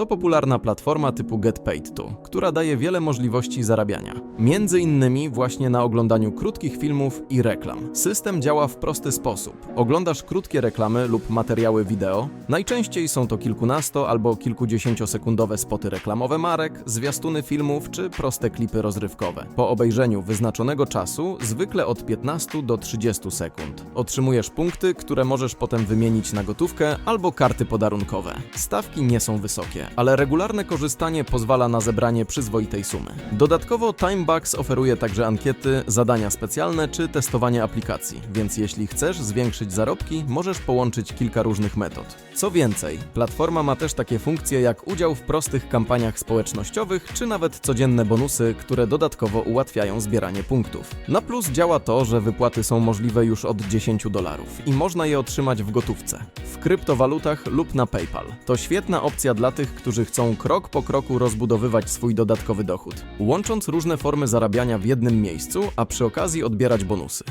To popularna platforma typu Get Paid To, która daje wiele możliwości zarabiania. Między innymi właśnie na oglądaniu krótkich filmów i reklam. System działa w prosty sposób. Oglądasz krótkie reklamy lub materiały wideo. Najczęściej są to kilkunasto albo kilkudziesięciosekundowe spoty reklamowe marek, zwiastuny filmów czy proste klipy rozrywkowe. Po obejrzeniu wyznaczonego czasu, zwykle od 15 do 30 sekund, otrzymujesz punkty, które możesz potem wymienić na gotówkę albo karty podarunkowe. Stawki nie są wysokie, ale regularne korzystanie pozwala na zebranie przyzwoitej sumy. Dodatkowo Timebox oferuje także ankiety, zadania specjalne czy testowanie aplikacji, więc jeśli chcesz zwiększyć zarobki, możesz połączyć kilka różnych metod. Co więcej, platforma ma też takie funkcje jak udział w prostych kampaniach społecznościowych czy nawet codzienne bonusy, które dodatkowo ułatwiają zbieranie punktów. Na plus działa to, że wypłaty są możliwe już od 10 dolarów i można je otrzymać w gotówce, w kryptowalutach lub na PayPal. To świetna opcja dla tych, którzy chcą krok po kroku rozbudowywać swój dodatkowy dochód, łącząc różne formy zarabiania w jednym miejscu, a przy okazji odbierać bonusy.